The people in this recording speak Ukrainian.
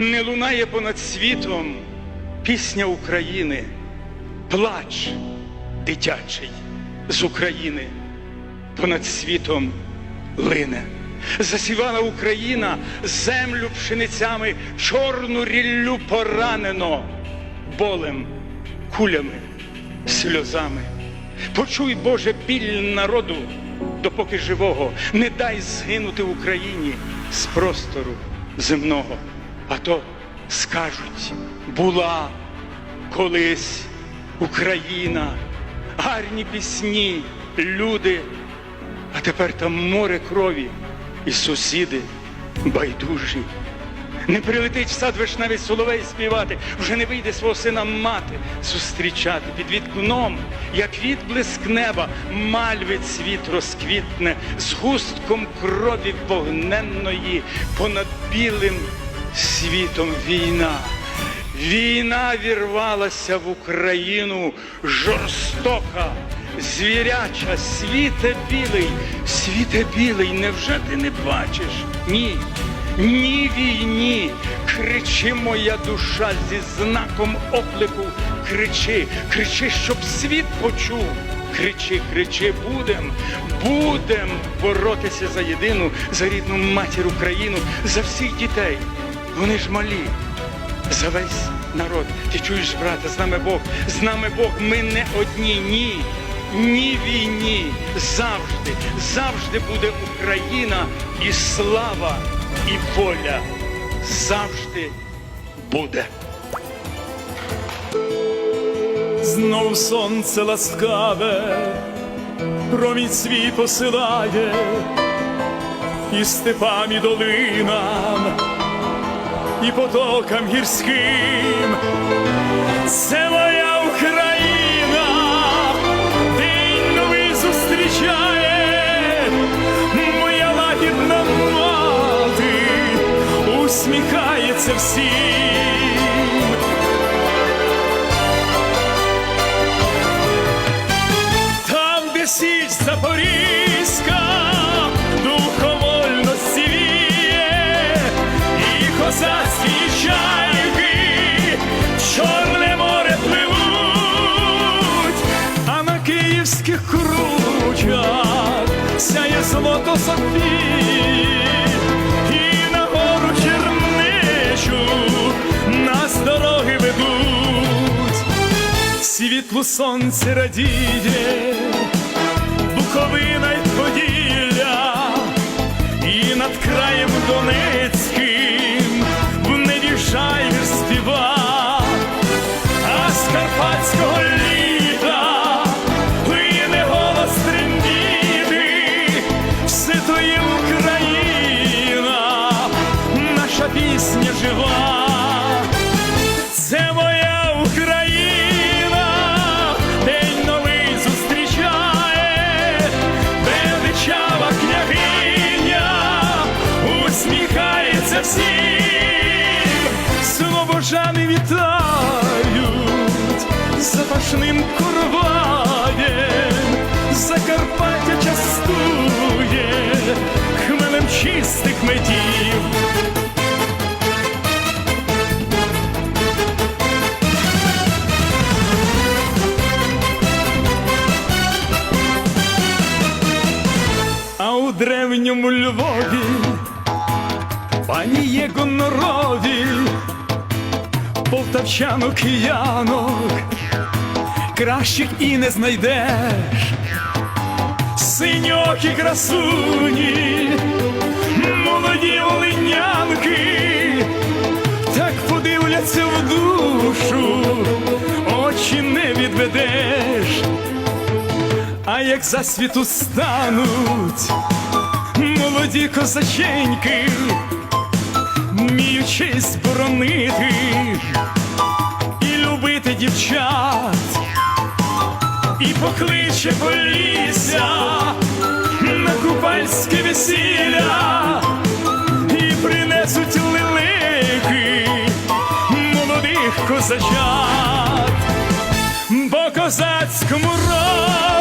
Не лунає понад світом пісня України, плач дитячий з України понад світом лине. Засівала Україна землю пшеницями, чорну ріллю поранено болем, кулями, сльозами. Почуй, Боже, біль народу, допоки живого, не дай згинути Україні з простору земного. А то скажуть, була колись Україна, гарні пісні, люди, а тепер там море крові і сусіди байдужі. Не прилетить в сад вишневий соловей співати, вже не вийде свого сина мати зустрічати під вікном, як відблиск неба, мальви цвіт розквітне з густком крові вогненної понад білим світом війна. Війна вірвалася в Україну жорстока, звіряча, світе білий, світе білий, невже ти не бачиш? Ні. Ні війні, кричи моя душа зі знаком оклику, кричи, кричи, щоб світ почув. Кричи, кричи, будем, будем боротися за єдину, за рідну матір Україну, за всіх дітей. Вони ж малі, за весь народ. Ти чуєш, брате, з нами Бог, з нами Бог, ми не одні, ні. Ні війні, завжди, завжди буде Україна і слава, і воля. Завжди буде. Знов сонце ласкаве, промінь свій посилає, і степам, і долинам, і потокам гірським. Це моя Україна, день новий зустрічає, моя лагідна мати усміхається всім. Там, де січ Запорізька, сяє злото сапфір і на гору черничу нас дороги ведуть. Світло сонце радіє, Буковина й Поділля, і над краєм Донецьким все Україна, наша пісня жива. Це моя Україна, день новий зустрічає, величава княгиня, усміхається всім, слобожани вітають. Запашним короваєм, Закарпаття чистих медів. А у древньому Львові пані є гонорові, полтавчанок киянок, кращих і не знайдеш, синьокі красуні, молоді олинянки, так подивляться в душу, очі не відведеш. А як за світу стануть молоді козаченьки, вміють честь боронити і любити дівчат, і покличе полісся купальське весілля, принесуть лилики молодих козачат. По козацькому роду